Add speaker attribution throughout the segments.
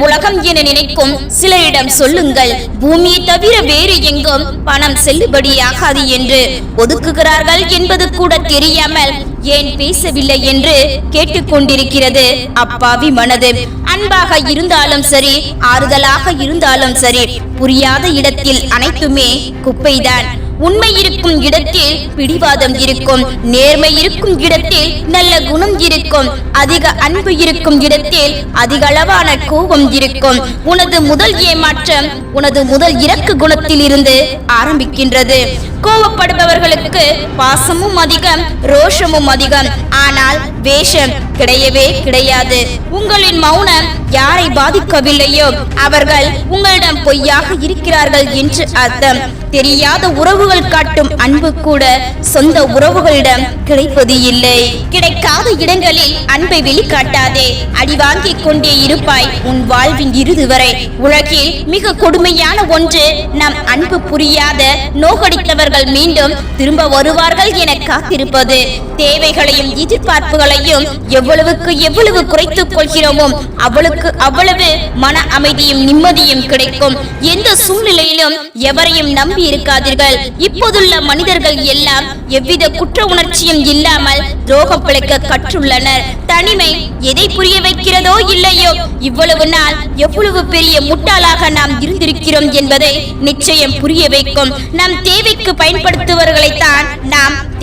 Speaker 1: உலகம் என நினைக்கும் சிலரிடம் சொல்லுங்கள் பூமியை தவிர வேறு எங்கும் பணம் செல்லுபடியாகாது என்று ஒதுக்குகிறார்கள் என்பது கூட தெரியாமல் ஏன் பேசவில்லை என்று கேட்டுக்கொண்டிருக்கிறது அப்பாவி மனது. அன்பாக இருந்தாலும் சரி ஆறுதலாக இருந்தாலும் சரி புரியாத இடத்தில் அனைத்துமே குப்பைதான். உண்மை இருக்கும் இடத்தில் பிடிவாதம் இருக்கும் நேர்மை இருக்கும் இடத்தில் நல்ல குணம் இருக்கும் அதிக அன்பு இருக்கும் இடத்தில் அதிக அளவான கோபம் இருக்கும். உனது முதல் ஏமாற்றம் உனது முதல் இறக்கு குணத்தில் இருந்து ஆரம்பிக்கின்றது. கோபப்படுபவர்களுக்கு பாசமும் அதிகம் ரோஷமும் அதிகம். ஆனால் வேஷம் கிடையவே கிடையாது. உங்களின் மௌனம் யாரை பாதிக்கவில்லையோ அவர்கள் உங்களிடம் பொய்யாக இருக்கிறார்கள் என்று அர்த்தம். தெரியாத உறவுகள் காட்டும் அன்பு கூட சொந்த உறவுகளிடம் கிடைப்பது இல்லை. கிடைக்காத இடங்களில் அன்பை வெளிக்காட்டாதே. அடி வாங்கிக் கொண்டே இருப்பாய் உன் வாழ்வின் இறுதி வரை. உலகில் மிக கொடுமையான ஒன்று நம் அன்பு புரியாத நோகடித்தவர்கள் மீண்டும் திரும்ப வருவார்கள் என காத்திருப்பது. தேவைகளையும் எதிர்பார்ப்புகளையும் எவ்வளவுக்கு எவ்வளவு குறைத்துக் கொள்கிறோமோ அவளுக்கு அவ்வளவு மன அமைதியும் நிம்மதியும் கிடைக்கும். எந்த சூழ்நிலையிலும் எவரையும் நம்பி இருக்காதீர்கள் இப்போதுள்ள மனிதர்கள் எல்லாம் எவ்வித குற்ற உணர்ச்சியும் இல்லாமல் துரோகம் பிழைக்க கற்றுள்ளனர். தனிமை எதை புரிய வைக்கிறதோ இல்லையோ இவ்வளவு நாள் எவ்வளவு பெரிய முட்டாளாக நாம் இருந்திருக்கிறோம் என்பதை நிச்சயம் புரிய வைக்கும். நம் தேவைக்கு பயன்படுத்துபவர்களைத்தான் தான்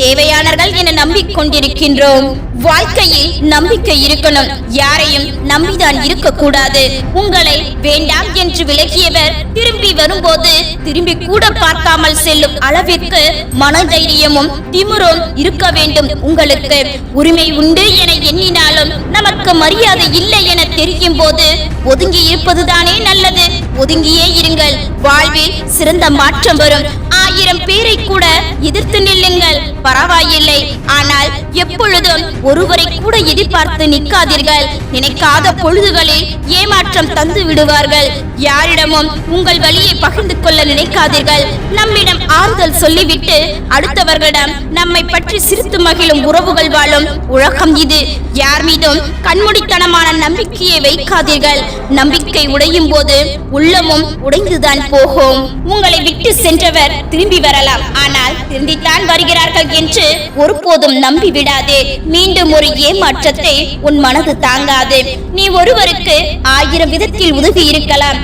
Speaker 1: சேவையாளர்கள் என நம்பிக்கொண்டிருக்கின்றோம். வாழ்க்கையில் நம்பிக்கை இருக்கணும். யாரையும் நம்பிதான் இருக்க கூடாது உங்களை வேண்டாம் என்று விலகியவர் திரும்பி வரும்போது திரும்பி கூட பார்க்காமல் செல்லும் அளவிற்கு மனதைரியமும் திமிரும் இருக்க வேண்டும் உங்களுக்கு. உரிமை உண்டு என எண்ணினாலும் நமக்கு மரியாதை இல்லை என தெரியும் போது ஒதுங்கி இருப்பதுதானே நல்லது. ஒதுங்கியே இருங்கள். வாழ்வில் சிறந்த மாற்றம் வரும். ஆயிரம் பேரை கூட எதிர்த்து நில்லுங்கள். பரவாயில்லை. ஆனால் எப்பொழுதும் ஒருவரை கூட எதிர்பார்த்து நிற்காதீர்கள். நினைக்காத பொழுதுகளில் ஏமாற்றம் தந்து விடுவார்கள். யாரிடமும் உங்கள் வழியை பகிர்ந்து கொள்ள நினைக்காதீர்கள். நம்மிடம் ஆறுதல் சொல்லிவிட்டு அடுத்தவர்களிடம் நம்மை பற்றி சிரித்து மகிழும் உறவுகள் வாழும் உலகம் இது. யார் மீதும் கண்மூடித்தனமான நம்பிக்கையை வைக்காதீர்கள். நம்பிக்கை உடையும் போது உள்ளமும் உடைந்துதான் போகும். உங்களை விட்டு சென்றவர் திரும்பி வரலாம். ஆனால் திரும்பித்தான் வருகிறார்கள் என்று ஒருபோதும் நம்பி விடாதே மீண்டும் ஒரு ஏமாற்றத்தை உன் மனது தாங்காது. நீ ஒருவருக்கு ஆயிரம் விதத்தில் உதவி இருக்கலாம்.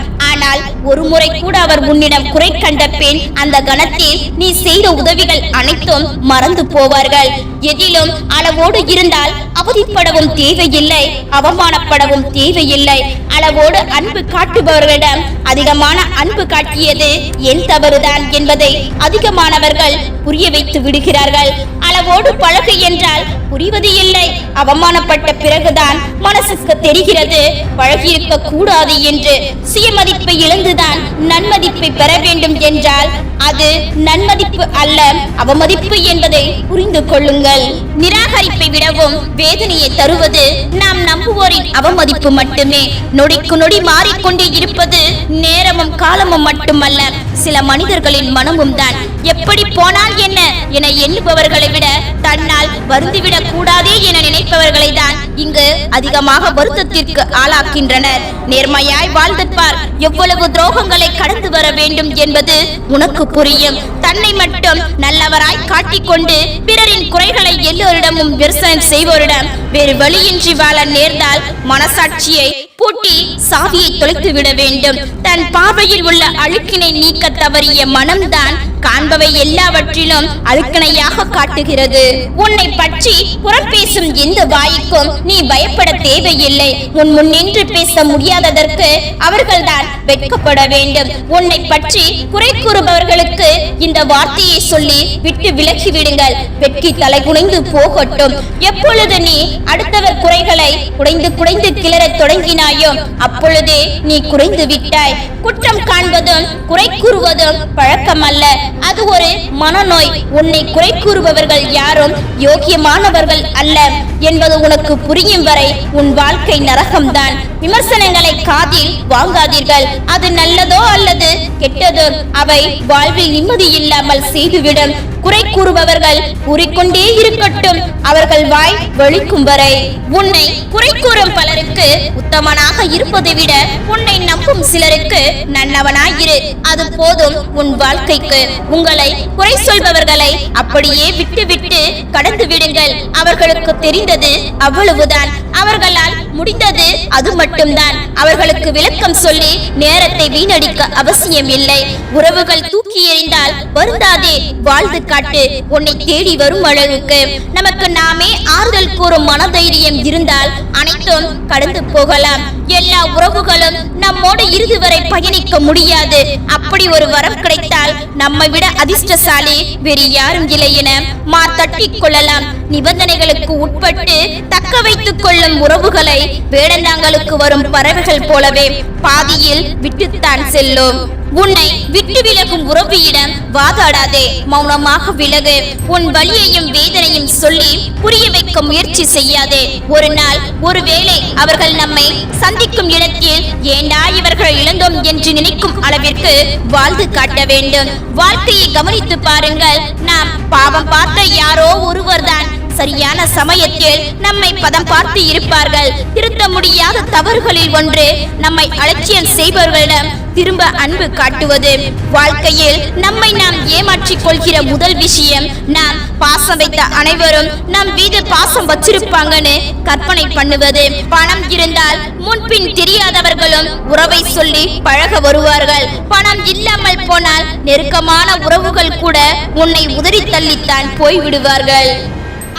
Speaker 1: ஆனால் ஒரு முறை கூட அவர் உன்னிடம் குறை கண்ட பெண் அந்த கணத்தில் நீ செய்த உதவிகள் அனைத்தும் மறந்து போவார்கள். எதிலும் அளவோடு இருந்தால் அவதிப்படவும் தேவையில்லை அவமானப்படவும் தேவையில்லை. அளவோடு அன்பு காட்டுபவர்களிடம் அதிகமான அன்பு காட்டியது என் தவறுதான் என்பதை அதிகமானவர்கள் புரிய வைத்து விடுகிறார்கள். அளவோடு பழகு என்றால் புரிவது இல்லை அவமானப்பட்ட பிறகுதான் மனசுக்கு தெரிகிறது. பழகியிருக்க கூடாது என்று சுயமதிப்பை இழந்துதான் நன்மதிப்பை பெற வேண்டும் என்றால் அது நன்மதிப்பு அல்ல அவமதிப்பு என்பதை புரிந்து கொள்ளுங்கள். நிராகரிப்பை விடவும் வேதனையை தருவது நாம் நம்புவோரின் அவமதிப்பு மட்டுமே. நொடிக்கு நொடி மாறிக்கொண்டே இருப்பது நேரமும் காலமும் மட்டுமல்ல. சில மனிதர்களின் மனமும் தான் எப்படி போனால் என்ன? என எண்ணுபவர்களை விட தன்னால் வருந்திவிடக் கூடாதே என நினைப்பவர்களை தான் இங்கு அதிகமாக வருத்தத்திற்கு ஆளாக்கின்றனர். நேர்மையாய் வாழ்ந்திருப்பார். எவ்வளவு துரோகங்களை கடந்து வர வேண்டும் என்பது உனக்கு புரியும். தன்னை மட்டும் நல்லவராய் காட்டிக்கொண்டு பிறரின் குறைகளை எல்லோரிடமும் விமர்சனம் செய்வோரிடம் வேறு வழியின்றி வாழ நேர்ந்தால் மனசாட்சியை பூட்டி சாவியை தொலைத்து விட வேண்டும். தன் பார்வையில் உள்ள அழுக்கினை நீக்க தவறிய மனம்தான் காண்பவை எல்லாவற்றிலும் அழுக்கணையாக காட்டுகிறது. உன்னை பற்றி புறம் பேசும் எந்த வாய்க்கும் நீ பயப்பட தேவையில்லை. உன் முன் நின்று பேச முடியாததற்கு அவர்கள்தான் வெட்கப்பட வேண்டும். உன்னை பற்றி குறை கூறுபவர்களுக்கு இந்த வார்த்தையை சொல்லி விட்டு விலகி விடுங்கள். வெட்கி தலை குனைந்து போகட்டும். எப்பொழுது நீ அடுத்தவர் குறைகளை குடைந்து குடைந்து கிளறத் தொடங்கினாயோ அப்பொழுதே நீ குறைந்து விட்டாய். குற்றம் காண்பதும் குறை கூறுவதும் பழக்கம் அல்ல அது ஒரு மனநோய். உன்னை குறை கூறுபவர்கள் யாரும் யோக்கியமானவர்கள் அல்ல என்பது உனக்கு புரியும் வரை உன் வாழ்க்கை நரகம்தான். விமர்சனங்களை காதில் வாங்காதீர்கள். அது நல்லதோ அல்லது கெட்டதோ அவை வாழ்வில் நிம்மதி இல்லாமல் செய்துவிடும். குறை கூறுபவர்கள் கூறிக்கொண்டே இருக்கட்டும். அவர்கள் வாய் வலிக்கும் வரை உன்னை குறை கூறும் பலருக்கு உத்தமனாக இருப்பதை விட உன்னை நம்பும் சிலருக்கு நல்லவனாயிரு. அது போதும் உன் வாழ்க்கைக்கு. உங்களை குறை சொல்பவர்களை அப்படியே விட்டுவிட்டு கடந்து விடுங்கள். அவர்களுக்கு தெரிந்தது அவ்வளவுதான். அவர்களால் முடிந்தது அது மட்டும். மட்டும்தான். அவர்களுக்கு விளக்கம் சொல்லி நேரத்தை வீணடிக்க அவசியம் இல்லை உறவுகள் தூக்கி எறிந்தால் வருந்தாதே. வாழ்ந்து காட்டு. உன்னை தேடி வரும் அழகுக்கு. நமக்கு நாமே ஆறுதல் கூறும் மனதைரியம் இருந்தால் அனைத்தும் கடந்து போகலாம். எல்லா உறவுகளும் நம்மோடு இறுதி வரை பயணிக்க முடியாது. அப்படி ஒரு வரம் கிடைத்தால் நம்மை விட அதிர்ஷ்டசாலி வேறு யாரும் இல்லை என மாத்தட்டிக் கொள்ளலாம். நிபந்தனைகளுக்கு உட்பட்டு தக்க வைத்துக் கொள்ளும் உறவுகளை வேடந்தாங்களுக்கு வரும் பறவைகள் போலவே பாதியில் விட்டுத்தான் செல்லும். உன்னை விட்டு விலகும் உறவியிடம் வாதாடாதே. மௌனமாக விலகு. உன் வழியையும் வேதனையும் சொல்லி புரிய வைக்க முயற்சி செய்யாதே. ஒரு நாள் ஒருவேளை அவர்கள் நம்மை சந்திக்கும் இடத்தில் ஏண்டா இவர்கள் இழந்தோம் என்று நினைக்கும் அளவிற்கு வாழ்ந்து காட்ட வேண்டும். வாழ்க்கையை கவனித்து பாருங்கள். நாம் பாவம் பார்த்த யாரோ ஒருவர்தான். சரியான சமயத்தில் நம்மை பதம் பார்த்து இருப்பார்கள். திருத்த முடியாத தவறுகளில் ஒன்று நம்மை அலட்சியம் செய்பவர்களிடம் திரும்ப அன்பு காட்டுவது. வாழ்க்கையில் நம்மை நாம் ஏமாற்றிக் கொள்கிற முதல் விஷயம் நாம் பாசம் வைத்த அனைவரும் நம் மீது பாசம் வச்சிருப்பாங்கன்னு கற்பனை பண்ணுவது. பணம் இருந்தால் முன்பின் தெரியாதவர்களும் உறவை சொல்லி பழக வருவார்கள். பணம் இல்லாமல் போனால் நெருக்கமான உறவுகள் கூட உன்னை உதறி தள்ளித்தான் போய்விடுவார்கள்.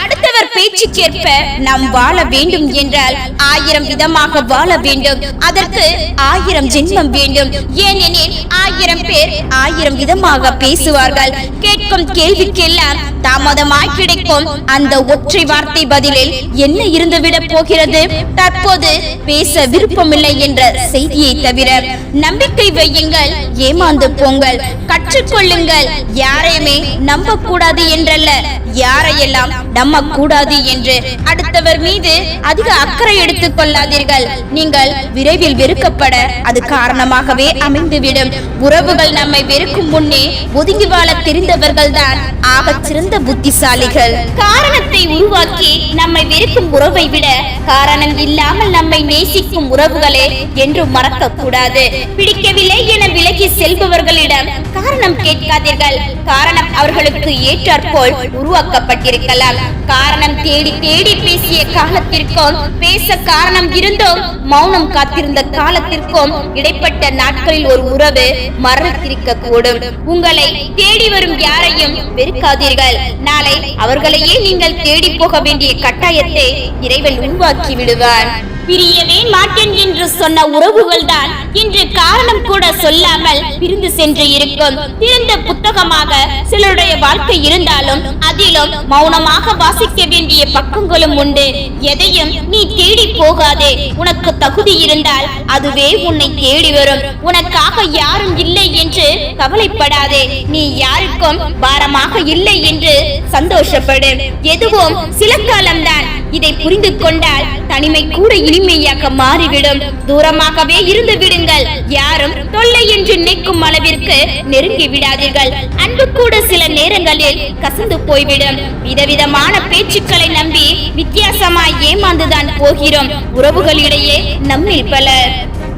Speaker 1: அடுத்தவர் பேச்சுக்கேற்ப நாம் வாழ வேண்டும் என்றால் ஆயிரம் விதமாக வாழ வேண்டும். அதற்கு ஆயிரம் ஜென்மம் வேண்டும். ஏனெனில் ஆயிரம் பேர் ஆயிரம் விதமாக பேசுவார்கள். கேட்கும் கேள்விக்கெல்லாம் தாமதமாய் கிடைக்கும். அந்த ஒற்றை வார்த்தை பதிலில் என்ன இருந்துவிட போகிறது? தற்போது பேச விருப்பமில்லை என்ற செய்தியை தவிர நம்பிக்கை வையுங்கள் ஏமாந்து போங்கள். கற்றுக்கொள்ளுங்கள். யாரையுமே நம்ப கூடாது என்றல்ல. யாரையெல்லாம் நம்ம கூடாது என்று அடுத்தவர் மீது அதிக அக்கறை எடுத்துக் கொள்ளாதீர்கள். நீங்கள் விரைவில் வெறுக்கப்பட அது காரணமாகவே அமைந்துவிடும். உறவுகள் நம்மை வெறுக்கும் முன்னே ஒதுங்கி வாழ தெரிந்தவர்கள் தான் ஆகச் சிறந்த புத்திசாலிகள். காரணத்தை உருவாக்கி நம்மை வெறுக்கும் உறவை விட காரணம் இல்லாமல் நம்மை நேசிக்கும் உறவுகளே என்றும் மறக்க கூடாது பிடிக்கவில்லை என செல்பவர்களிடம் காரணம் கேட்காதீர்கள். காரணம் அவர்களுக்கு ஏற்றாற்போல் உருவாக்கப்பட்டிருக்கலாம். காரணம் தேடி தேடி பேசிய காலத்திற்கும் பேச காரணம் இருந்தும் மௌனம் காத்திருந்த காலத்திற்கும் இடைப்பட்ட நாட்களில் ஒரு உறவு மரணித்திருக்க கூடும் உங்களை தேடி வரும் யாரையும் வெறுக்காதீர்கள். நாளை அவர்களையே நீங்கள் தேடி போக வேண்டிய கட்டாயத்தை இறைவன் உருவாக்கி விடுவார் பிரியவே மாட்டேன் என்று சொன்ன உறவுகள் தான் இன்று காரணம் கூட சொல்லாமல் பிரிந்து சென்று இருக்கும். திறந்த புத்தகமாக சிலருடைய வாழ்க்கை இருந்தாலும் அதிலும் மௌனமாக வாசிக்க வேண்டிய பக்கங்களும் உண்டு. எதையும் நீ தேடி போகாதே. உனக்கு தகுதி இருந்தால் அதுவே உன்னை தேடி வரும். உனக்காக யாரும் இல்லை என்று கவலைப்படாதே. நீ யாருக்கும் பாரமாக இல்லை என்று சந்தோஷப்படு. எதுவும் சில காலம்தான் இதை புரிந்து கொண்டால் தனிமை கூட இனிமையாக மாறிவிடும். தூரமாகவே இருந்து விடுங்கள். யாரும் தொல்லை என்று நினைக்கும் அளவிற்கு நெருங்கி விடாதீர்கள். அன்பு கூட சில நேரங்களில் கசந்து போய்விடும். விதவிதமான பேச்சுக்களை நம்பி வித்தியாசமாய் ஏமாந்துதான் போகிறோம். உறவுகளிடையே நம்மில் பலர்.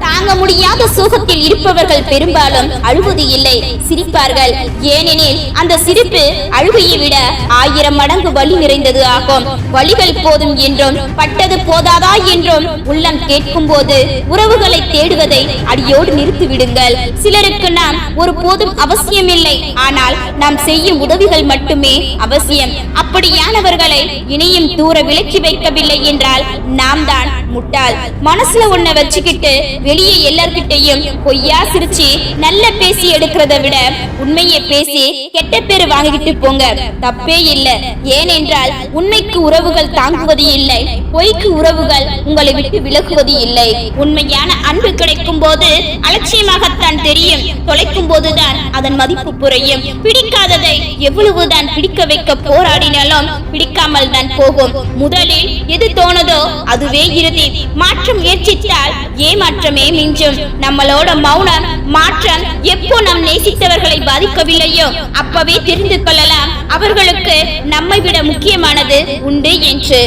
Speaker 1: தாங்க முடியாத சோகத்தில் இருப்பவர்கள் பெரும்பாலும் அழுவது இல்லை சிரிப்பார்கள். ஏனெனில் அந்த சிரிப்பு அழுகையை விட ஆயிரம் மடங்கு வலி நிறைந்தது ஆகும். வழிகள் போதும் என்றும் பட்டது போதாதா என்றும் உள்ளம் கேட்கும் போது உறவுகளை தேடுவதை அடியோடு நிறுத்திவிடுங்கள். சிலருக்கு நாம் ஒரு போதும் அவசியமில்லை ஆனால் நாம் செய்யும் உதவிகள் மட்டுமே அவசியம். அப்படியானவர்களை இனியும் தூர விலக்கி வைக்கவில்லை என்றால் நாம் தான் முட்டாள். மனசுல ஒன்ன வச்சுக்கிட்டு வெளியே எல்லார்கிட்டையும் பொய்யா சிரிச்சு நல்ல பேசி எடுக்கிறத விட உண்மையை பேசி கெட்ட பேரு வாங்கிட்டு போங்க. தப்பே இல்ல. ஏனென்றால் உண்மைக்கு உறவுகள் தாங்குவது இல்லை. பொய்க்கு உறவுகள் உங்களை விட்டு விலகுவது இல்லை. உண்மையான அன்பு கிடைக்கும் போது அலட்சியமாகத்தான் தெரியும். தொலைக்கும் போதுதான் அதன் மதிப்பு குறையும். பிடிக்காததை எவ்வளவுதான் பிடிக்க வைக்க போராடினாலும் பிடிக்காமல் தான் போகும். முதலில் எது தோணதோ அதுவே இறுதி. மாற்றம் முயற்சித்தால் ஏமாற்றமே மிஞ்சும் நம்மளோட மௌனம் மாற்றம் எப்போ நம் நேசித்தவர்களை பாதிக்கவில்லையோ அப்பவே தெரிந்து கொள்ளலாம். அவர்களுக்கு நம்மை விட முக்கியமானது உண்டு என்று.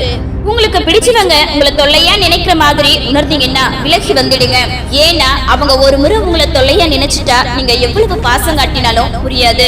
Speaker 1: உங்களுக்கு பிடிச்சவங்க உங்களை தொல்லையா நினைக்கிற மாதிரி உணர்ந்தீங்கன்னா விலகி வந்துடுங்க. ஏன்னா அவங்க ஒரு முறை உங்களை தொல்லையா நினைச்சிட்டா நீங்க எவ்வளவு பாசம் காட்டினாலும் புரியாது.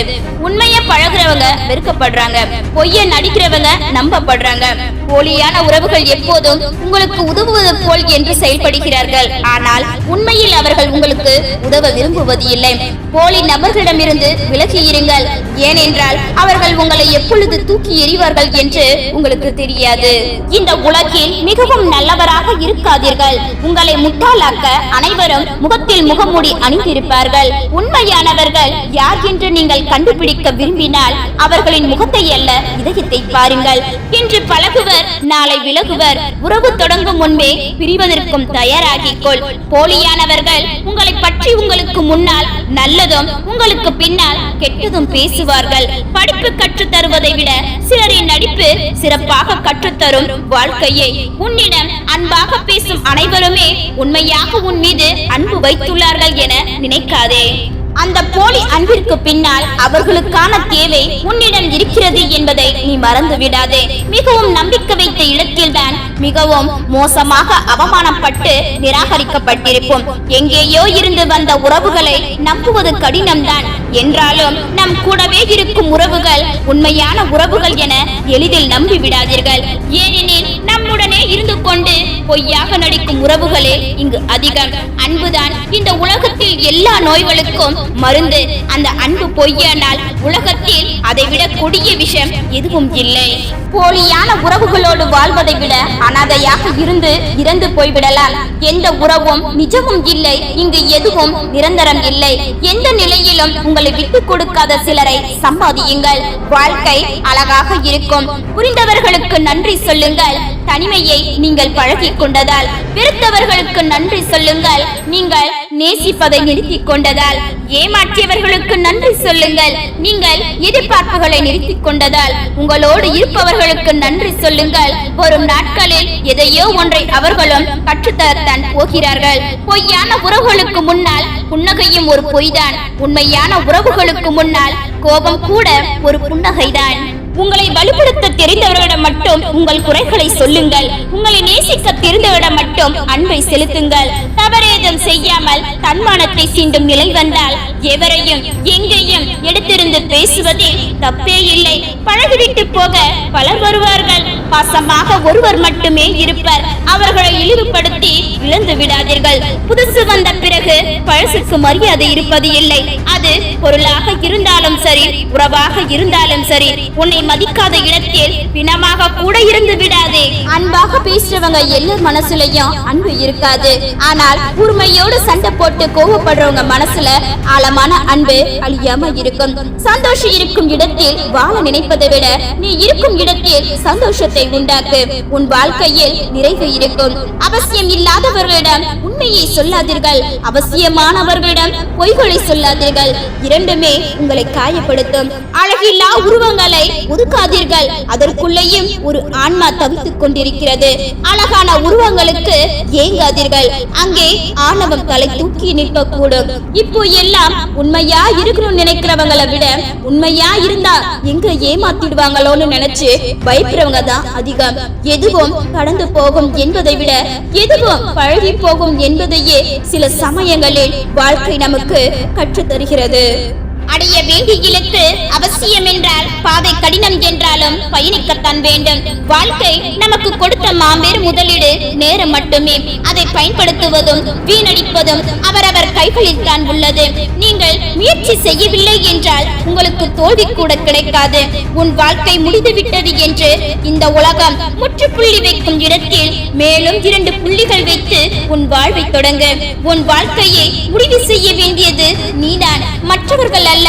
Speaker 1: உண்மைய பழகுறவங்க வெறுக்கப்படுறாங்க. பொய்ய நடிக்கிறவங்க நம்பப்படுறாங்க. போலியான உறவுகள் எப்போதும் உங்களுக்கு உதவுவது போல் என்று செயல்படுகிறார்கள். ஆனால் உண்மையில் அவர்கள் உங்களுக்கு உதவ விரும்புவது இல்லை போலி நபர்களிடமிருந்து விலகி இருங்கள். ஏனென்றால் அவர்கள் உங்களை எப்பொழுது தூக்கி எறிவார்கள் என்று உங்களுக்கு தெரியாது. இந்த உலகில் மிகவும் நல்லவராக இருக்காதீர்கள். உங்களை முட்டாளாக்க அனைவரும் முகத்தில் முகமூடி அணிந்திருப்பார்கள். உண்மையானவர்கள் யார் என்று நீங்கள் கண்டுபிடிக்க விரும்பினால் அவர்களின் முகத்தை அல்ல இதயத்தை பாருங்கள். இன்று பழகுவர் நாளை விலகுவர். உறவு தொடங்கும் முன்பே பிரிவதற்கும் தயாராகிக் கொள் போலியானவர்கள் உங்களை பற்றி உங்களுக்கு முன்னால் நல்லதும் உங்களுக்கு பின்னால் கெட்டதும் பேசுவார்கள். படிப்பு கற்றுத் தருவதை விட சிலரின் நடிப்பு சிறப்பாக கற்றுத்தரும் வாழ்க்கையை. உன்னிடம் அன்பாக பேசும் அனைவருமே உண்மையாக உன் மீது அன்பு வைத்துள்ளார்கள் என நினைக்காதே. அந்த போலி அன்பிற்கு பின்னால் அவர்களுக்கான தேவை உன்னிடம் இருக்கிறது என்பதை நீ மறந்து விடாதே மிகவும் நம்பிக்கை வைத்த இடத்தில்தான் மிகவும் மோசமாக அவமானப்பட்டு நிராகரிக்கப்பட்டிருப்போம். எங்கேயோ இருந்து வந்த உறவுகளை நம்புவது கடினம்தான். என்றாலும் நம் கூடவே இருக்கும் உறவுகள் உண்மையான உறவுகள் என எளிதில் நம்பி விடாதீர்கள் ஏனெனில் நம்முடனே இருந்து கொண்டு பொய்யாக நடிக்கும் உறவுகளே இங்கு அதிகம். அன்புதான். இந்த உலகத்தில் எல்லா நோய்களுக்கும் மருந்து. அந்த அன்பு பொய்யானால் உலகத்தில் அதைவிட கொடிய விஷயம் எதுவும் இல்லை. போலியான உறவுகளோடு வாழ்வதை விட அனாதையாக இருந்து இறந்து போய்விடலாம். எந்த உறவும் நிஜமும் இல்லை. இங்கு எதுவும் நிரந்தரம் இல்லை. எந்த நிலையிலும் உங்களை விட்டு கொடுக்காத சிலரை சம்பாதியுங்கள். வாழ்க்கை அழகாக இருக்கும். புரிந்தவர்களுக்கு நன்றி சொல்லுங்கள். தனிமையை நீங்கள் பழகிக் கொண்டதால் வெறுத்தவர்களுக்கு நன்றி சொல்லுங்கள். நீங்கள் நேசிப்பதை நிறுத்திக் கொண்டதால் ஏமாற்றியவர்களுக்கு நன்றி சொல்லுங்கள். நீங்கள் எதிர்பார்ப்புகளை நிறுத்திக் கொண்டதால் உங்களோடு இருப்பவர்களுக்கு நன்றி சொல்லுங்கள். வரும் நாட்களில் எதையோ ஒன்றை அவர்களும் கற்றுத்தரத்தான் போகிறார்கள். பொய்யான உறவுகளுக்கு முன்னால் புன்னகையும் ஒரு பொய்தான். உண்மையான உறவுகளுக்கு முன்னால் கோபம் கூட ஒரு புன்னகைதான். உங்களை வலுப்படுத்த தெரிந்தவர்களிடம் மட்டும் உங்கள் குறைகளை சொல்லுங்கள். உங்களை நேசிக்க தெரிந்தவரிடம் மட்டும் அன்பை செலுத்துங்கள். தவறேதும் செய்யாமல் தன்மானத்தை சீண்டும் நிலை வந்தால் எவரையும் எங்கேயும் எடுத்திருந்து பேசுவதில் தப்பே இல்லை. பழகிவிட்டு போக பலர் வருவார்கள். பாசமாக ஒருவர் மட்டுமே இருப்பர். அவர்களை இழிவுபடுத்தி இழந்து விடாதீர்கள். புதுசு வந்த பிறகு பழசுக்கு மரியாதை இருப்பது இல்லை. அது பொருளாக இருந்தாலும் சரி உறவாக இருந்தாலும் சரி உன்னை மதிக்காத இடத்தில் பிணமாக கூட இருந்து விடாதே. அன்பாக பேசுறவங்க எல்லார் மனசுலயும் அன்பு இருக்காது. ஆனால் உரிமையோடு சண்டை போட்டு கோவப்படுறவங்க மனசுல ஆழமான அன்பு அழியாம இருக்கும். சந்தோஷம் இருக்கும் இடத்தில் வாழ நினைப்பதை விட நீ இருக்கும் இடத்தில் சந்தோஷத்தை உண்டாக்கு. உன் வாழ்க்கையில் நிறைவு இருக்கும். அவசியம் இல்லாதவர்களிடம் உண்மையை சொல்லாதீர்கள். அவசியமானவர்களிடம் பொய்களை சொல்லாதீர்கள். இரண்டுமே உங்களை காயப்படுத்தும். அழகில்லா உருவங்களை ஒதுக்காதீர்கள். அதற்குள்ளேயும் ஒரு ஆன்மா தவித்துக் கொண்டிருக்கிறது. அழகான உருவங்களுக்கு ஏங்காதீர்கள். அங்கே ஆணவம் தலை தூக்கி நிற்க கூடும் இப்போ எல்லாம் உண்மையா இருக்கணும்னு நினைக்கிறவங்களை விட உண்மையா இருந்தா எங்க ஏமாத்திடுவாங்களோன்னு நினைச்சு பயப்படுறவங்க தான் அதிகம். எதுவும் கடந்து போகும் என்பதை விட எதுவும் பழகி போகும் என்பதையே சில சமயங்களில் வாழ்க்கை நமக்கு கற்றுத்தருகிறது. அடைய வேண்டிய இலக்கு அவசியம் என்றால் பாதை கடினம் என்றாலும் பயணிக்கத்தான் வேண்டும். வாழ்க்கை நமக்கு கொடுத்த மாபெரும் முதலீடு நேரம் மட்டுமே. அதை பயன்படுத்துவதும் வீணடிப்பதும் அவரவர் கைகளில் தான் உள்ளது. நீங்கள் முயற்சி செய்யவில்லை என்றால் உங்களுக்கு தோல்வி கூட கிடைக்காது. உன் வாழ்க்கை முடிந்துவிட்டது என்று இந்த உலகம் முற்றுப்புள்ளி வைக்கும் இடத்தில் மேலும் இரண்டு புள்ளிகள் வைத்து உன் வாழ்வை தொடங்க. உன் வாழ்க்கையை முடிவு செய்ய வேண்டியது நீதான். மற்றவர்கள் அல்ல.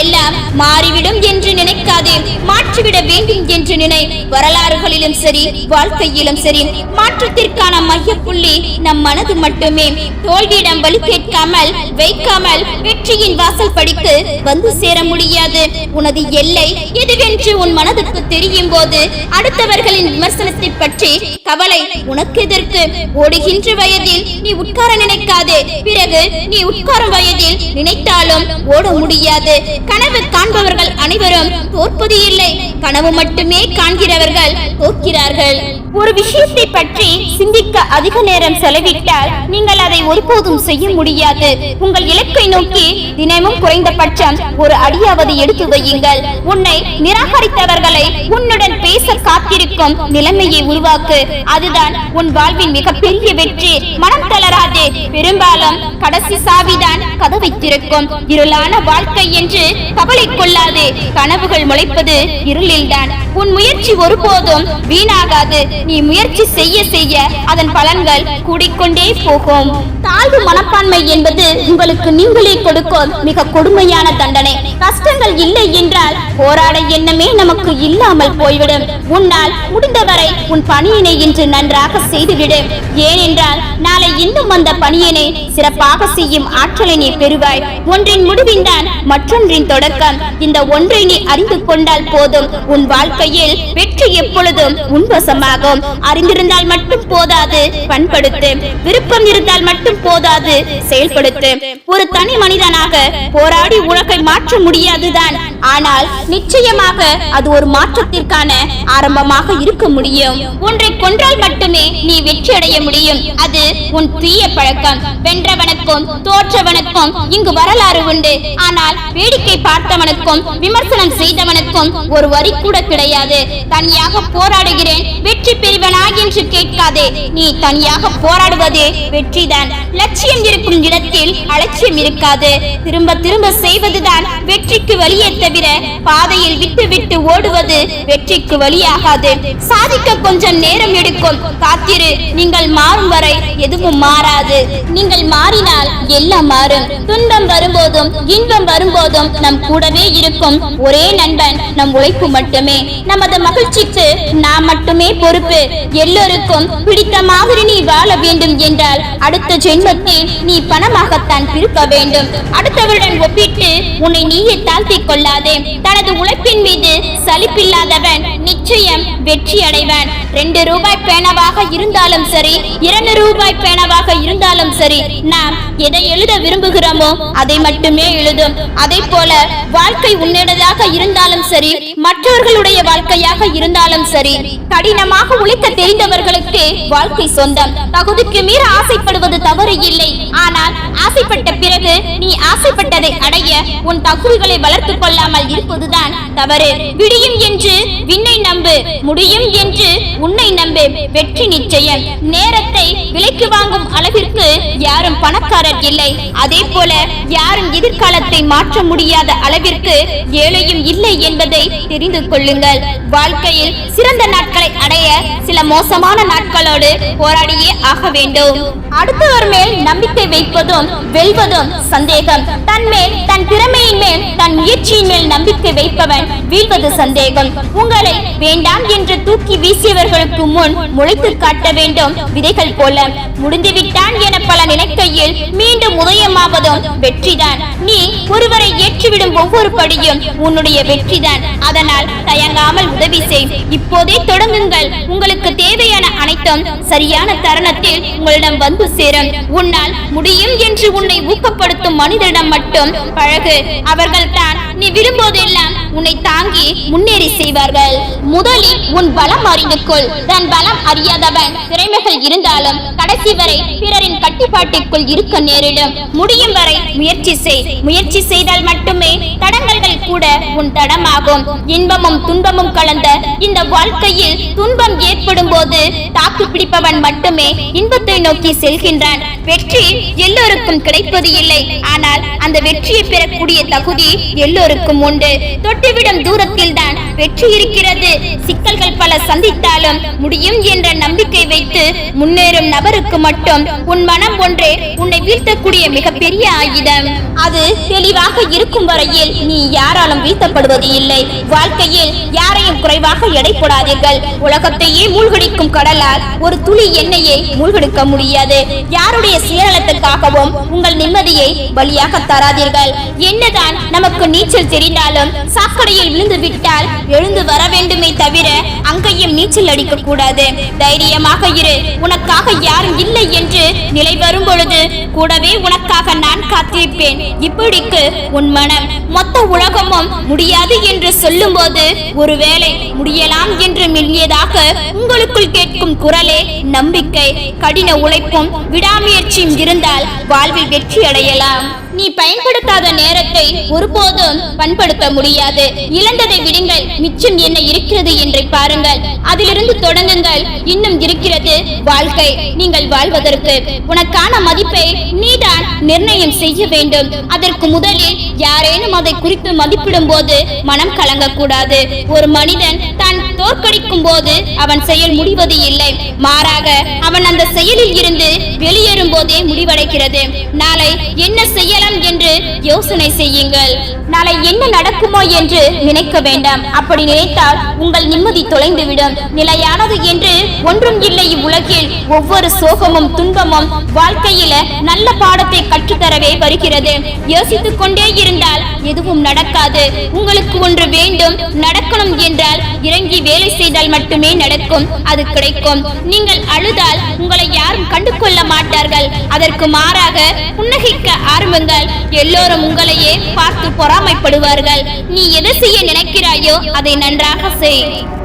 Speaker 1: எல்லாம் மாறிவிடும் என்று நினைக்காதே. மாற்றிவிட வேண்டும் என்று நினை. வரலாறுகளிலும் சரி வாழ்க்கையிலும் சரி மாற்றத்திற்கான மையப்புள்ளி நம் மனது மட்டுமே. தோல்வியிடம் வழி கேட்காமல் வைக்காமல் வெற்றியின் வாசல் படிக்கு வந்து சேர முடியாது. உனது எல்லை எதுவென்று உன் மனதுக்கு தெரியும் போது அடுத்தவர்களின் விமர்சனத்தை பற்றி கவலை உனக்கு எதற்கு? ஓடுகின்ற வயதில் நீ உட்கார நினைக்காதே. பிறகு நீ உட்காரும் வயதில் நினைத்தாலும் ஓட முடியாது. முடியாது கனவு காண்பவர்கள் அனைவரும் தோற்பது இல்லை கனவு மட்டுமே காண்கிறவர்கள் தோற்கிறார்கள். ஒரு விஷயத்தை பற்றி சிந்திக்க அதிக நேரம் செலவிட்டால் நீங்கள் அதை ஒருபோதும் செய்ய முடியாது. உங்கள் இலக்கை நோக்கி தினமும் குறைந்தபட்சம் ஒரு அடியாவது எடுத்து வையுங்கள். உன்னை நிராகரித்தவர்களை உன்னுடன் பேச காத்திருக்கும் நிலைமையை உருவாக்கு. அதுதான் உன் வாழ்வின் மிகப்பெரிய வெற்றி. மனம் தளராதே. பெரும்பாலும் கடைசி சாவிதான் கதவை திறக்கும். இருளான வாழ்க்கை என்று கவலை கொள்ளாது. கனவுகள் முளைப்பது இருளில்தான். உன் முயற்சி ஒருபோதும் வீணாகாது. நீ முயற்சி செய்ய செய்ய அதன் பலன்கள் கூடிக்கொண்டே போகும். தாழ்வு மனப்பான்மை என்பது உங்களுக்கு நீங்களே கொடுக்கும் மிக கொடுமையான தண்டனை. கஷ்டங்கள் இல்லை என்றால் போராட எண்ணமே நமக்கு இல்லாமல் போய்விடும். உன்னால் முடிந்தவரை உன் பணியினை இன்று நன்றாக செய்துவிடு. ஏனென்றால் நாளை இன்னும் அந்த பணியினை சிறப்பாக செய்யும் ஆற்றலை நீ பெறுவாய். ஒன்றின் முடிவின்தான் மற்றொன்றின் தொடக்கம் இந்த ஒன்றை நீ அறிந்து கொண்டால் போதும். உன் வாழ்க்கையில் வெற்றி எப்பொழுதும் உன்வசமாகும். அறிந்திருந்தால் மட்டும் போதாது பண்படுத்து. விருப்பம் இருந்தால் மட்டும் போதாது செயல்படுத்து. ஒரு தனி மனிதனாக போராடி உலகை மாற்ற முடியாதுதான். ஆனால் நிச்சயமாக அது ஒரு மாற்றத்திற்கான ஆரம்பமாக இருக்க முடியும். ஒன்றை கொன்றால் மட்டுமே நீ வெற்றி அடைய முடியும். அது உன் தீய பழக்கம். வென்றவனுக்கும் தோற்றவனுக்கும் இங்கு வரலாறு உண்டு. ஆனால் வேடிக்கை பார்த்தவனுக்கும் விமர்சனம் செய்தவனுக்கும் ஒரு வரி கூட கிடையாது. தனியாக போராடுகிறேன் வெற்றி பெறுவனா என்று கேட்காதே. நீ தனியாக போராடுவதே வெற்றிதான். லட்சியம் இருக்கும் இடத்தில் அலட்சியம் இருக்காது. திரும்ப திரும்ப செய்வதுதான் வெற்றிக்கு வழியே தவிர பாதையில் விட்டு விட்டு ஓடுவது வெற்றிக்கு வழியாகாது. சாதிக்க கொஞ்சம் நேரம் எடுக்கும். காத்திரு நீங்கள் மாறும் வரை எதுவும் மாறாது. நீங்கள் மாறினால் எல்லாம் மாறும். துன்பம் வரும்போதும் இன்பம் வரும் வரும்போதும் நம் கூடவே இருக்கும் ஒரே நண்பன் நம் உழைப்பு மட்டுமே. நமது மகிழ்ச்சிக்கு நாம் மட்டுமே பொறுப்பு. எல்லோருக்கும் பிடித்த மாதிரி நீ வாழ வேண்டும் என்றால் அடுத்த ஜென்மத்தில் நீ பணமாகத்தான் பிரிக்க வேண்டும். அடுத்தவருடன் ஒப்பிட்டு உன்னை நீயே தாழ்த்திக் கொள்ளாதே. தனது உழைப்பின் மீது சலிப்பில்லாதவன் நிச்சயம் வெற்றி அடைவான் ரெண்டு ரூபாய் பேனவாக இருந்தாலும் சரி இரண்டு ரூபாய் பேனவாக இருந்தாலும் சரி நாம் எதை எழுத விரும்புகிறோமோ அதை மட்டுமே எழுதும். அதை போல வாழ்க்கை உன்னிடதாக இருந்தாலும் சரி மற்றவர்களுடைய வாழ்க்கையாக இருந்தாலும் சரி கடினமாக உழைக்க தெரிந்தவர்களுக்கு வாழ்க்கை சொந்தம். தகுதிக்கு மீற ஆசைப்படுவது தவறு இல்லை. ஆனால் ஆசைப்பட்ட பிறகு நீ ஆசைப்பட்டதை அடைய உன் தகுதிகளை வளர்த்துக் கொள்ளாமல் இருப்பதுதான் தவறு. விடியும் என்று விண்ணை நம்பு முடியும் என்று உன்னை நம்பு வெற்றி நிச்சயம் நேரத்தை விலைக்கு வாங்கும் அளவிற்கு யாரும் பணக்காரர் இல்லை. அதே போல யாரும் எதிர்காலத்தை மாற்ற முடியாத அளவிற்கு ஏழையும் இல்லை என்பதை தெரிந்து கொள்ளுங்கள். வாழ்க்கையில் சிறந்த நாட்களை அடைய சில மோசமான நாட்களோடு போராடியே ஆக வேண்டும். அடுத்தவர் மேல் நம்பிக்கை வைப்பதும் வெல்வதும் சந்தேகம். தன் மேல் தன் திறமையின் மேல் தன் முயற்சியின் மேல் நம்பிக்கை வைப்பவன் வீழ்வது சந்தேகம். உங்களை வேண்டாம் என்று தூக்கி வீசியவர்கள் விதைகளுக்கு முன் முளைத்து காட்ட வேண்டும். விதைகள் போல முடிந்துவிட்டான் என பல நினைக்கையில் மீண்டும் உதயமாவதும் வெற்றிதான். நீ ஒருவரை ஏற்றிவிடும் ஒவ்வொரு படியும் உன்னுடைய வெற்றிதான். அதனால் தயங்காமல் உதவி செய். இப்போதே தொடங்குங்கள். உங்களுக்கு தேவையான அனைத்தும் சரியான தருணத்தில் உங்களிடம் வந்து சேரும். உன்னால் முடியும் என்று உன்னை ஊக்கப்படுத்தும் மனிதரிடம் மட்டும் பழகு. அவர்கள் தான் நீ விரும்போதெல்லாம் உன்னை தாங்கி முன்னேறி செய்வார்கள். முதலில் உன் பலம் அறிந்து கொள். தன் பலம் அறியாதவன் திறமைகள் இருந்தாலும் கடைசி வரை பிறரின் கட்டுப்பாட்டுக்குள் இருக்க நேரிடும். முடியும் வரை முயற்சி செய். முயற்சி செய்தால் மட்டுமே தடங்கல்கள் கூட உன் தடமாகும். இன்பமும் துன்பமும் கலந்த இந்த வாழ்க்கையில் துன்பம் ஏற்படும் போது தாக்கு பிடிப்பவன் மட்டுமே இன்பத்தை நோக்கி செல்கின்றான். வெற்றி எல்லோருக்கும் கிடைப்பது இல்லை. ஆனால் அந்த வெற்றியை பெறக்கூடிய தகுதி எல்லோரும் எல்லோருக்கும் உண்டு. தொட்டுவிடும் தூரத்தில் தான் வெற்றி இருக்கிறது. சிக்கல்கள் பல சந்தித்தாலும் முடியும் என்ற நம்பிக்கை வைத்து முன்னேறும் நபருக்கு மட்டும் உன் மனம் ஒன்றே உன்னை வீழ்த்தக்கூடிய மிகப்பெரிய ஆயுதம். அது தெளிவாக இருக்கும் வரையில் நீ யாராலும் வீழ்த்தப்படுவது இல்லை. வாழ்க்கையில் யாரையும் குறைவாக எடை போடாதீர்கள். உலகத்தையே மூழ்கடிக்கும் கடலால் ஒரு துளி எண்ணெயை மூழ்கடிக்க முடியாது. யாருடைய சுயநலத்துக்காகவும் உங்கள் நிம்மதியை பலியாக தராதீர்கள். என்னதான் நமக்கு நீச்சல் தெரிந்தாலும் சாக்கடையில் விழுந்து விட்டால் எழுந்து வர வேண்டுமே தவிர அங்கேயும் நீச்சல் அடிக்க கூடாது. தைரியமாக இரு. உனக்காக யாரும் இல்லை என்று நிலை வரும் பொழுது கூடவே உனக்காக நான் காத்திருப்பேன். இப்படிக்கு உன் மனம் மொத்த உலகமும் முடியாது என்று சொல்லும்போது ஒருவேளை முடியலாம் என்று மெல்லியதாக உங்களுக்குள் கேட்கும் குரலே நம்பிக்கை கடின உழைப்பும் விடாமுயற்சியும் இருந்தால் வாழ்வில் வெற்றி அடையலாம். நீ பயன்படுத்தாத நேரத்தை ஒருபோதும் பண்படுத்த முடியாது. இழந்ததை விடுங்கள். மிச்சம் என்ன இருக்கிறது என்று பாருங்கள். அதிலிருந்து தொடங்குங்கள். இன்னும் இருக்கிறது வாழ்க்கை. நீங்கள் வாழ்வதற்கு. உனக்கான மதிப்பை நீதான் நிர்ணயம் செய்ய வேண்டும். அதற்கு முதலில் யாரேனும் அதை குறித்து மதிப்பிடும் போது மனம் கலங்கக்கூடாது. ஒரு மனிதன் தான் தோற்கடிக்கும் போது அவன் செயல் முடிவது இல்லை. மாறாக அவன் அந்த செயலில் இருந்து வெளியேறும் போதே முடிவடைகிறது. நாளை என்ன செய்யலாம் என்று யோசனை செய்யுங்கள். நாளை என்ன நடக்குமோ என்று நினைக்க வேண்டாம். அப்படி நினைத்தால் உங்கள் நிம்மதி தொலைந்துவிடும். நிலையானது என்று ஒன்றும் இல்லை இவ்வுலகில். ஒவ்வொரு சோகமும் துன்பமும் வாழ்க்கையில நல்ல பாடத்தை கற்றுத்தரவே வருகிறது. யோசித்துக் கொண்டே இருந்தால் எதுவும் நடக்காது. உங்களுக்கு ஒன்று வேண்டும் நடக்கணும் என்றால் இறங்கி வேலை செய்தால் மட்டுமே நடக்கும். அது கிடைக்கும். நீங்கள் அழுதால் உங்களை யாரும் கண்டு கொள்ள மாட்டார்கள். அதற்கு மாறாக புன்னகைக்க ஆரம்பங்கள் எல்லோரும் உங்களையே பார்த்து பொறாமைப்படுவார்கள். நீ எது செய்ய நினைக்கிறாயோ அதை நன்றாக செய்.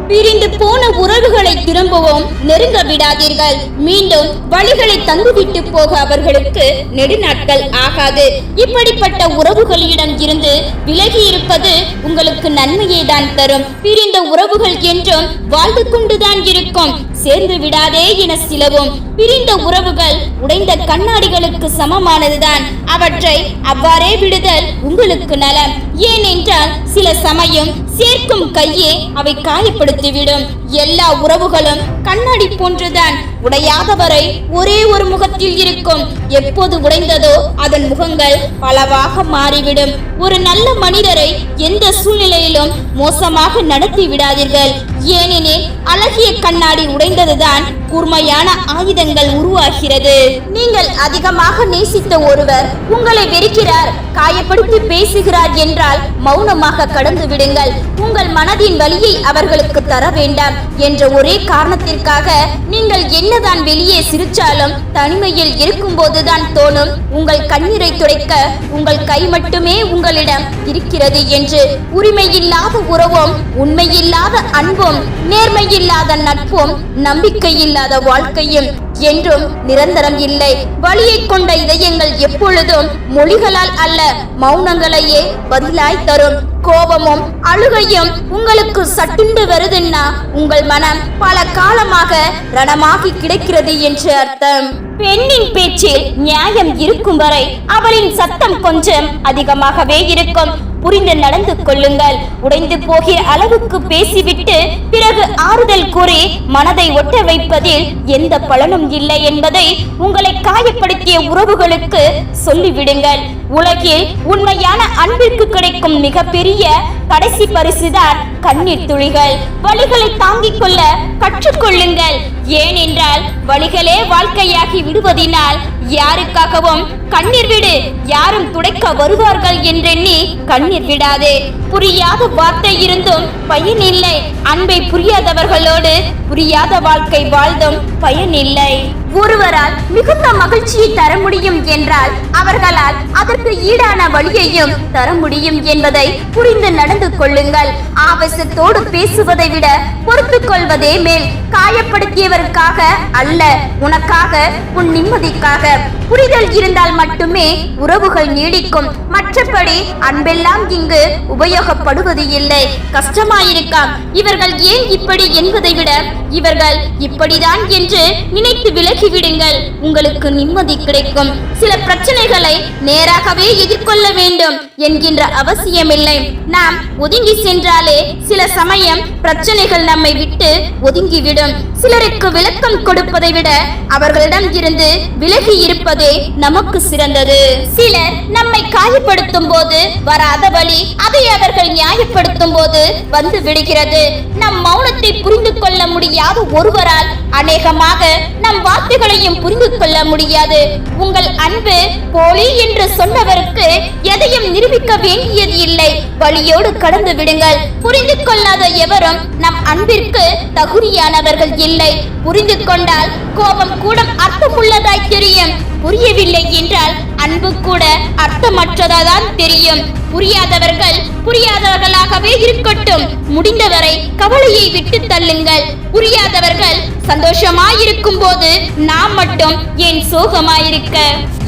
Speaker 1: பிரிந்து போன உறவுகளை திரும்பவும் நெருங்க விடாதீர்கள். மீண்டும் வழிகளை தந்துவிட்டு போக அவர்களுக்கு நெடுநாட்கள் ஆகாது. இப்படிப்பட்ட உறவுகளிடம் இருந்து விலகி இருப்பது உங்களுக்கு நன்மையை தான் தரும். பிரிந்த உறவுகள் என்றும் வாழ்ந்து கொண்டுதான் இருக்கும். சேர்ந்து விடாதே என சிலவும். பிரிந்த உறவுகள் உடைந்த கண்ணாடிகளுக்கு சமமானதுதான். அவற்றை அவ்வாறே விடுதல் உங்களுக்கு நலம். ஏனென்றால் சில சமயம் சேர்க்கும் கையே அவை ஏற்படுத்திவிடும். எல்லா உறவுகளும் கண்ணாடி போன்றுதான் உடையாதவரை ஒரே ஒரு முகத்தில் இருக்கும். எப்போது உடைந்ததோ அதன் முகங்கள் பலவாக மாறிவிடும். ஒரு நல்ல மனிதரை எந்த சூழ்நிலையிலும் மோசமாக நடத்தி விடாதீர்கள். ஏனெனில் அழகிய கண்ணாடி உடைந்ததுதான் கூர்மையான ஆயுதங்கள் உருவாகிறது. நீங்கள் அதிகமாக நேசித்த ஒருவர் உங்களை வெறுக்கிறார் காயப்படுத்தி பேசுகிறார் என்றால் மௌனமாக கடந்து விடுங்கள். உங்கள் மனதின் வலியை அவர்களுக்கு தர வேண்டாம் என்ற ஒரே காரணத்திற்காக நீங்கள் என்னதான் வெளியே சிரிச்சாலும் தனிமையில் இருக்கும்போதுதான் தோணும் உங்கள் கண்ணீரை துடைக்க உங்கள் கை மட்டுமே உங்களிடம் இருக்கிறது என்று. உரிமையில்லாத உறவும் உண்மையில்லாத அன்பும் நேர்மையில்லாத நட்பும் நம்பிக்கையில்லாத வாழ்க்கையும் என்றும் நிரந்தரம் இல்லை. வழியை கொண்ட இதயங்கள் எப்பொழுதும் மொழிகளால் அல்ல மௌனங்களையே பதிலாய் தரும். கோபமும் அழுகையும் உங்களுக்கு சட்டுண்டு வருதுன்னா உங்கள் மனம் பல காலமாக ரணமாகி கிடைக்கிறது என்று அர்த்தம். பெண்ணின் பேச்சில் நியாயம் இருக்கும் வரை அவளின் சத்தம் கொஞ்சம் அதிகமாகவே இருக்கும். புரிந்து நடந்து கொள்ளுங்கள். உடைந்து போகிற அளவுக்கு பேசிவிட்டு பிறகு ஆறுதல் கூறி மனதை ஒட்ட வைப்பதில் எந்த பலனும் இல்லை என்பதை உங்களை காயப்படுத்திய உறவுகளுக்கு சொல்லிவிடுங்கள். உலகில் உண்மையான அன்பிற்கு கிடைக்கும் மிகப்பெரிய கடைசி பரிசுதான் கண்ணீர் துளிகள். வழிகளை தாங்கிக் கொள்ள கற்றுக்கொள்ளுங்கள். ஏனென்றால் வழிகளே வாழ்க்கையாகி விடுவதினால் யாருக்காகவும் கண்ணீர் விடு. யாரும் துடைக்க வருவார்கள் என்றெண்ணி கண்ணீர் விடாதே. புரியாத வார்த்தை இருந்தும் பயனில்லை அன்பை புரியாதவர்களோடு புரியாத வாழ்க்கை வாழ்ந்தும் பயனில்லை ஒருவரால் மிகுந்த மகிழ்ச்சியை தர முடியும் என்றால் அவர்களால் அதற்கு ஈடான வழியையும் தர முடியும் என்பதை புரிந்து நடந்து கொள்ளுங்கள். ஆவேசத்தோடு பேசுவதை விட பொறுத்து கொள்வதே மேல் காயப்படுத்தியவருக்காக அல்ல உனக்காக உன் நிம்மதிக்காக. புரிதல் இருந்தால் மட்டுமே உறவுகள் நீடிக்கும். மற்றபடி அன்பெல்லாம் இங்கு உபயோகப்படுவது இல்லை. கஷ்டமாயிருக்காம். இவர்கள் ஏன் இப்படி என்பதை விட இவர்கள் இப்படிதான் என்று நினைத்து விலகிவிடுங்கள். உங்களுக்கு நிம்மதி கிடைக்கும். சில பிரச்சனைகளை நேராகவே எதிர்கொள்ள வேண்டும் என்கின்ற அவசியமில்லை. நாம் ஒதுங்கி சென்றாலே சில சமயம் பிரச்சனைகள் நம்மை விட்டு ஒதுங்கிவிடும். சிலருக்கு விளக்கம் கொடுப்பதை விட அவர்களிடம் இருந்து விலகி இருப்பதே நமக்கு சிறந்தது. சிலர் நம்மை காயப்படுத்தும் போது வராத வழி அதை அவர்கள் நியாயப்படுத்தும் போது வந்து விடுகிறது. நம் மௌனத்தை புரிந்து கொள்ள முடியாத ஒருவரால் அநேகமாக நம் வார்த்தைகளையும் புரிந்து கொள்ள முடியாது. உங்கள் அன்பு போலி என்று சொன்னவருக்கு எதையும் நிரூபிக்க வேண்டியது இல்லை. வழியோடு கடந்து விடுங்கள். புரிந்து கொள்ளாத எவரும் நம் அன்பிற்கு தகுதியானவர்கள் இல்லை. புரிந்து கொண்டால் கோபம் கூட அர்த்தமுள்ளதாய் தெரியும். புரியவில்லை என்றால் அன்பு கூட அர்த்தமற்றதாதான் தெரியும். புரியாதவர்கள் புரியாதவர்களாகவே இருக்கட்டும். முடிந்தவரை கவலையை விட்டு தள்ளுங்கள். புரியாதவர்கள் சந்தோஷமாயிருக்கும் போது நாம் மட்டும் ஏன் சோகமாயிருக்க?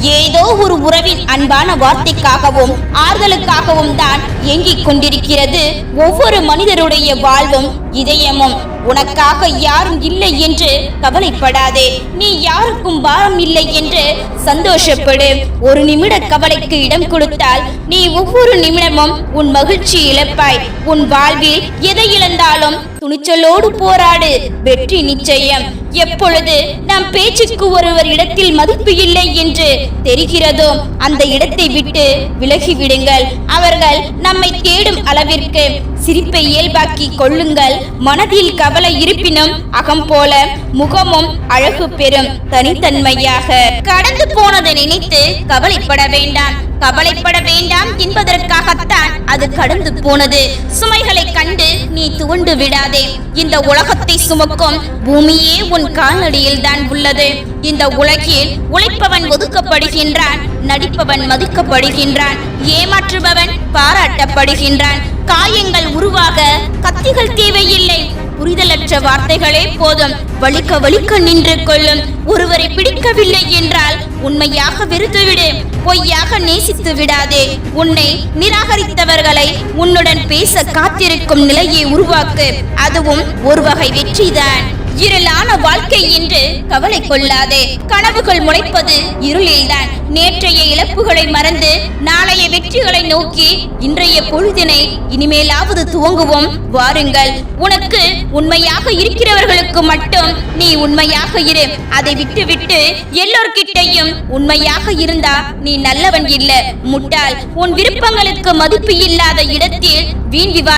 Speaker 1: ஏதோ ஒரு உறவின் அன்பான வார்த்தைக்காகவும் ஆறுதலுக்காகவும் தான் இயங்கிக் கொண்டிருக்கிறது. ஒவ்வொரு மனிதருடைய வாழ்வும் இதயமும். உனக்காக யாரும் இல்லை என்று கவலைப்படாதே. நீ யாருக்கும் பாரம் இல்லை என்று சந்தோஷப்படு. ஒரு நிமிட கவலைக்கு இடம் கொடுத்தால் நீ ஒவ்வொரு நிமிடமும் உன் மகிழ்ச்சி இழப்பாய். உன் வாழ்வில் எதை இழந்தாலும் துணிச்சலோடு போராடு. வெற்றி நிச்சயம். எப்பொழுது நம் பேச்சுக்கு ஒருவர் இடத்தில் மதிப்பு இல்லை என்று தெரிகிறதோ அந்த இடத்தை விட்டு விலகி விடுங்கள் அவர்கள் நம்மை தேடும் அளவிற்கு சிரிப்பை இயல்பாக்கி கொள்ளுங்கள். மனதில் கவலை இருப்பினும் அகம் போல முகமும் அழகு பெறும் தனித்தன்மையாக. கடந்து போனதை நினைத்து கவலைப்பட வேண்டாம். கவலைப்பட வேண்டாம் என்பதற்காகத்தான் அது கடந்து போனது. சுமைகளை கண்டு நீ துவண்டு விடாதே. இந்த உலகத்தை சுமக்கும் பூமியே உன் கால்நடியில் தான் உள்ளது. இந்த உலகில் உழைப்பவன் ஒதுக்கப்படுகின்றான் நடிப்பவன் மதிக்கப்படுகின்றான் ஏமாற்றுபவன் பாராட்டப்படுகின்றான். காயங்கள் உருவாக கத்திகள் தேவையில்லை. புரிதலற்ற வார்த்தைகளே போதும். வலிக்க வலிக்க நின்று கொள்ளும். ஒருவரை பிடிக்கவில்லை என்றால் உண்மையாக வெறுத்துவிடு பொய்யாக நேசித்து விடாதே. உன்னை நிராகரித்தவர்களை உன்னுடன் பேச காத்திருக்கும் நிலையை உருவாக்கு. அதுவும் ஒரு வகை வெற்றிதான். இருளான வாழ்க்கை என்று கவலை கொள்ளாதே. கனவுகள் முளைப்பது இருளில்தான். நேற்றைய இழப்புகளை மறந்து நாளைய வெற்றிகளை நோக்கி இன்றைய பொழுதினை இனிமேலாவது துவங்குவோம். வாருங்கள். உனக்கு உண்மையாக இருக்கிறவர்களுக்கு மட்டும் நீ உண்மையாக இரு. அதை விட்டுவிட்டு எல்லோர்கிட்டையும் உண்மையாக இருந்தா நீ நல்லவன் இல்ல. முட்டாள். உன் விருப்பங்களுக்கு மதிப்பு இல்லாத இடத்தில் வீண் விவா